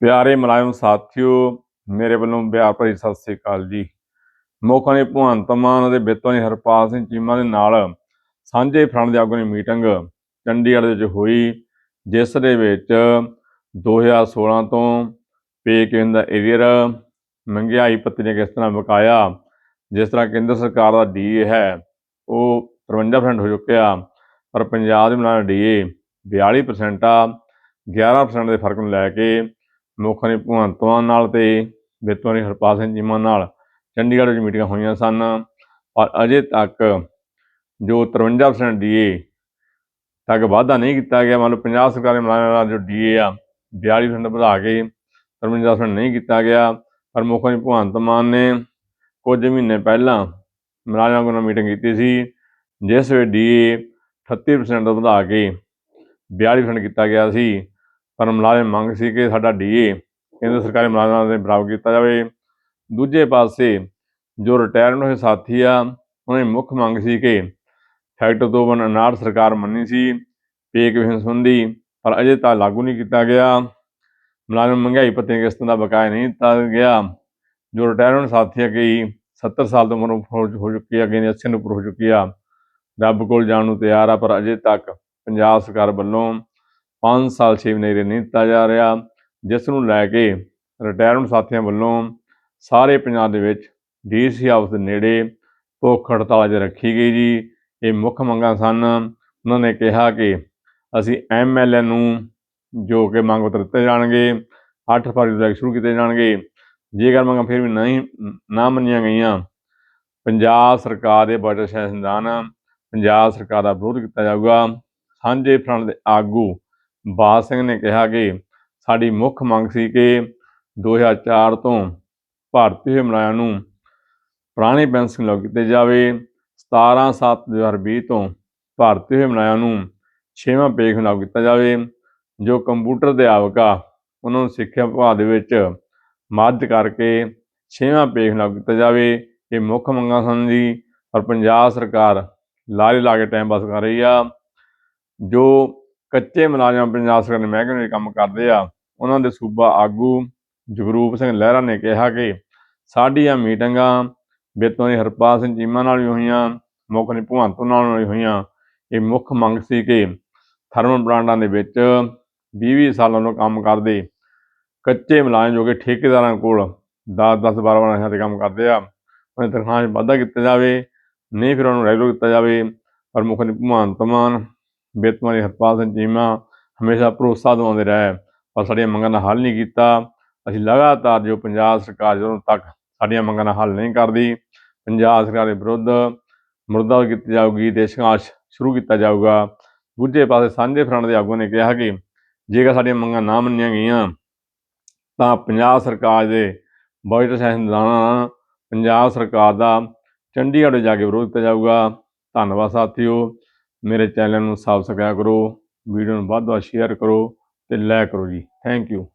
ਪਿਆਰੇ ਮੁਲਾਜ਼ਮ ਸਾਥੀਓ, ਮੇਰੇ ਵੱਲੋਂ ਪਿਆਰ ਭਰੀ ਸਤਿ ਸ੍ਰੀ ਅਕਾਲ ਜੀ। ਮੁੱਖ ਨੇ ਭਗਵੰਤ ਮਾਨ ਅਤੇ ਬਿੱਤੋਂ ਨੇ ਹਰਪਾਲ ਸਿੰਘ ਚੀਮਾ ਦੇ ਨਾਲ ਸਾਂਝੇ ਫਰੰਟ ਦੇ ਆਗੂ ਦੀ ਮੀਟਿੰਗ ਚੰਡੀਗੜ੍ਹ ਦੇ ਵਿੱਚ ਹੋਈ, ਜਿਸ ਦੇ ਵਿੱਚ 2016 ਤੋਂ ਪੇ ਕੇਂਦਰ ਦਾ ਏਰੀਅਰ ਮਹਿੰਗਾਈ ਪੱਤੀ ਨੇ ਕਿਸ ਤਰ੍ਹਾਂ ਬਕਾਇਆ, ਜਿਸ ਤਰ੍ਹਾਂ ਕੇਂਦਰ ਸਰਕਾਰ ਦਾ ਡੀਏ ਹੈ, ਉਹ 53% ਹੋ ਚੁੱਕਿਆ, ਪਰ ਪੰਜਾਬ ਦੇ ਮੁਲਾਜ਼ਮ ਡੀਏ 42% ਆ 11% ਦੇ ਫ਼ਰਕ ਨੂੰ ਲੈ ਕੇ ਮੁੱਖ ਨੇ ਭਗਵੰਤ ਮਾਨ ਨਾਲ ਤੇ ਵਿੱਤਵਾਂ ਨੇ ਹਰਪਾਲ ਸਿੰਘ ਚੀਮਾ ਨਾਲ ਚੰਡੀਗੜ੍ਹ ਵਿੱਚ ਮੀਟਿੰਗਾਂ ਹੋਈਆਂ ਸਨ। ਪਰ ਅਜੇ ਤੱਕ ਜੋ 53% ਡੀਏ ਤੱਕ ਵਾਧਾ ਨਹੀਂ ਕੀਤਾ ਗਿਆ, ਮੰਨ ਲਓ ਪੰਜਾਬ ਸਰਕਾਰੀ ਮੁਲਾਜ਼ਮਾਂ ਦਾ ਜੋ ਡੀਏ ਆ 42% ਵਧਾ ਕੇ 53% ਨਹੀਂ ਕੀਤਾ ਗਿਆ। ਪਰ ਮੁੱਖ ਮੰਤਰੀ ਭਗਵੰਤ ਮਾਨ ਨੇ ਕੁਝ ਮਹੀਨੇ ਪਹਿਲਾਂ ਮੁਲਾਜ਼ਮਾਂ ਨਾਲ ਮੀਟਿੰਗ ਕੀਤੀ ਸੀ, ਜਿਸ ਵਿੱਚ ਡੀਏ 38% ਤੋਂ ਵਧਾ ਕੇ 42% ਕੀਤਾ ਗਿਆ ਸੀ। ਪਰ ਮੁਲਾਜ਼ਮ ਮੰਗ ਸੀ ਕਿ ਸਾਡਾ ਡੀਏ ਕੇਂਦਰ ਸਰਕਾਰੀ ਮੁਲਾਜ਼ਮਾਂ ਦੇ ਬਰਾਬਰ ਕੀਤਾ ਜਾਵੇ। ਦੂਜੇ ਪਾਸੇ ਜੋ ਰਿਟਾਇਰਮੈਂਟ ਹੋਏ ਸਾਥੀ ਆ, ਉਹਨਾਂ ਦੀ ਮੁੱਖ ਮੰਗ ਸੀ ਕਿ ਫੈਕਟਰ ਤੋਂ ਬਨ ਅਨਾਰ ਸਰਕਾਰ ਮੰਨੀ ਸੀ, ਪੇ ਕਮਿਸ਼ਨ ਸੰਬੰਧੀ ਪਰ ਅਜੇ ਤੱਕ ਲਾਗੂ ਨਹੀਂ ਕੀਤਾ ਗਿਆ। ਮੁਲਾਜ਼ਮ ਮਹਿੰਗਾਈ ਭੱਤੇ ਕਿਸ਼ਤਾਂ ਦਾ ਬਕਾਇਆ ਨਹੀਂ ਦਿੱਤਾ ਗਿਆ। ਜੋ ਰਿਟਾਇਰਮੈਂਟ ਸਾਥੀ ਆ ਕਈ 70 ਸਾਲ ਤੋਂ ਉਮਰ ਹੋ ਚੁੱਕੀ ਆ ਕਈ ਦੀ 80 ਨੂੰ ਉੱਪਰ ਹੋ ਚੁੱਕੀ ਆ, ਰੱਬ ਕੋਲ ਜਾਣ ਨੂੰ ਤਿਆਰ ਆ, ਪਰ ਅਜੇ ਤੱਕ ਪੰਜਾਬ ਸਰਕਾਰ ਵੱਲੋਂ 5 ਸਾਲ 6 ਮਹੀਨੇ ਨਹੀਂ ਦਿੱਤਾ ਜਾ ਰਿਹਾ। ਜਿਸ ਨੂੰ ਲੈ ਕੇ ਰਿਟਾਇਰਮੈਂਟ ਸਾਥੀਆਂ ਵੱਲੋਂ ਸਾਰੇ ਪੰਜਾਬ ਦੇ ਵਿੱਚ ਡੀਸੀ ਹਾਊਸ ਦੇ ਨੇੜੇ ਭੁੱਖ ਹੜਤਾਲ ਅੱਜ ਰੱਖੀ ਗਈ ਜੀ। ਇਹ ਮੁੱਖ ਮੰਗਾਂ ਸਨ। ਉਹਨਾਂ ਨੇ ਕਿਹਾ ਕਿ ਅਸੀਂ ਐਮਐਲਏ ਨੂੰ ਜੋ ਕਿ ਮੰਗ ਪੱਤਰ ਦਿੱਤੇ ਜਾਣਗੇ 8 ਫਰਵਰੀ ਤੱਕ ਸ਼ੁਰੂ ਕੀਤੇ ਜਾਣਗੇ। ਜੇਕਰ ਮੰਗਾਂ ਫਿਰ ਵੀ ਨਹੀਂ, ਨਾ ਮੰਨੀਆਂ ਗਈਆਂ, ਪੰਜਾਬ ਸਰਕਾਰ ਦੇ ਬਜਟ ਸੰਵਿਧਾਨ ਪੰਜਾਬ ਸਰਕਾਰ ਦਾ ਵਿਰੋਧ ਕੀਤਾ ਜਾਊਗਾ। ਸਾਂਝੇ ਫਰੰਟ ਦੇ ਆਗੂ ਬਾਦ ਸਿੰਘ ਨੇ ਕਿਹਾ ਕਿ ਸਾਡੀ ਮੁੱਖ ਮੰਗ ਸੀ ਕਿ 2004 ਤੋਂ ਭਾਰਤੀ ਹੋਏ ਮੁਲਾਜ਼ਮਾਂ ਨੂੰ ਪੁਰਾਣੀ ਪੈਨਸ਼ਨ ਲਾਗੂ ਕੀਤੀ ਜਾਵੇ। 17 7 2020 ਤੋਂ ਭਾਰਤੀ ਹੋਏ ਮੁਲਾਜ਼ਮਾਂ ਨੂੰ ਛੇਵਾਂ ਪੇ ਕਮਿਸ਼ਨ ਲਾਗੂ ਕੀਤਾ ਜਾਵੇ, ਜੋ ਕੰਪਿਊਟਰ ਦੇ ਆਵਕਾ ਉਹਨਾਂ ਨੂੰ ਸਿੱਖਿਆ ਵਿਭਾਗ ਦੇ ਵਿੱਚ ਮਦਦ ਕਰਕੇ ਛੇਵਾਂ ਪੇ ਕਮਿਸ਼ਨ ਲਾਗੂ ਕੀਤਾ ਜਾਵੇ। ਇਹ ਮੁੱਖ ਮੰਗਾਂ ਸਨ ਜੀ, ਪਰ ਪੰਜਾਬ ਸਰਕਾਰ ਲਾਰੇ ਲਾ ਕੇ ਟਾਈਮ ਪਾਸ ਕਰ ਰਹੀ ਆ, ਜੋ ਕੱਚੇ ਮੁਲਾਜ਼ਮ ਪੰਜਾਬ ਸਰਕਾਰ ਦੇ ਮਹਿਕਮੇ ਵਿੱਚ ਕੰਮ ਕਰਦੇ ਆ। ਉਹਨਾਂ ਦੇ ਸੂਬਾ ਆਗੂ ਜਗਰੂਪ ਸਿੰਘ ਲਹਿਰਾ ਨੇ ਕਿਹਾ ਕਿ ਸਾਡੀਆਂ ਮੀਟਿੰਗਾਂ ਬਿੱਤੋਂ ਹਰਪਾਲ ਸਿੰਘ ਚੀਮਾ ਨਾਲ ਵੀ ਹੋਈਆਂ, ਮੁੱਖ ਨੇ ਭਗਵੰਤ ਨਾਲ ਵੀ ਹੋਈਆਂ। ਇਹ ਮੁੱਖ ਮੰਗ ਸੀ ਕਿ ਥਰਮਲ ਪਲਾਂਟਾਂ ਦੇ ਵਿੱਚ 20-20 ਸਾਲਾਂ ਤੋਂ ਕੰਮ ਕਰਦੇ ਕੱਚੇ ਮੁਲਾਜ਼ਮ ਜੋ ਕਿ ਠੇਕੇਦਾਰਾਂ ਕੋਲ 10-10 12-12 ਤੇ ਕੰਮ ਕਰਦੇ ਆ, ਉਹਨਾਂ ਦੀ 'ਚ ਵਾਧਾ ਕੀਤਾ ਜਾਵੇ, ਨਹੀਂ ਫਿਰ ਉਹਨੂੰ ਰੈਗੂਲਰ ਕੀਤਾ ਜਾਵੇ, ਪਰ ਮੁੱਖ ਨੇ ਭਗਵੰਤ ਮਾਨ ਬੇਤਮਾਰੀ ਹਰਪਾਲ ਸਿੰਘ ਚੀਮਾ ਹਮੇਸ਼ਾ ਭਰੋਸਾ ਦਿਵਾਉਂਦੇ ਰਹੇ, ਪਰ ਸਾਡੀਆਂ ਮੰਗਾਂ ਦਾ ਹੱਲ ਨਹੀਂ ਕੀਤਾ। ਅਸੀਂ ਲਗਾਤਾਰ ਜੋ ਪੰਜਾਬ ਸਰਕਾਰ ਜਦੋਂ ਤੱਕ ਸਾਡੀਆਂ ਮੰਗਾਂ ਦਾ ਹੱਲ ਨਹੀਂ ਕਰਦੀ, ਪੰਜਾਬ ਸਰਕਾਰ ਦੇ ਵਿਰੁੱਧ ਮੁਰਦਾ ਕੀਤੀ ਜਾਊਗੀ ਤੇ ਸੰਘਰਸ਼ ਸ਼ੁਰੂ ਕੀਤਾ ਜਾਊਗਾ। ਦੂਜੇ ਪਾਸੇ ਸਾਂਝੇ ਫਰੰਟ ਦੇ ਆਗੂਆਂ ਨੇ ਕਿਹਾ ਕਿ ਜੇਕਰ ਸਾਡੀਆਂ ਮੰਗਾਂ ਨਾ ਮੰਨੀਆਂ ਗਈਆਂ, ਤਾਂ ਪੰਜਾਬ ਸਰਕਾਰ ਦੇ ਬਜਟ ਸੈਸ਼ਨ ਦੌਰਾਨ ਪੰਜਾਬ ਸਰਕਾਰ ਦਾ ਚੰਡੀਗੜ੍ਹ ਜਾ ਕੇ ਵਿਰੋਧ ਕੀਤਾ ਜਾਊਗਾ। ਧੰਨਵਾਦ ਸਾਥੀਓ। ਮੇਰੇ ਚੈਨਲ ਨੂੰ ਸਬਸਕ੍ਰਾਈਬ ਕਰੋ ਵੀਡੀਓ ਨੂੰ ਵੱਧ ਤੋਂ ਵੱਧ ਸ਼ੇਅਰ ਕਰੋ ਤੇ ਲਾਈਕ ਕਰੋ ਜੀ। Thank you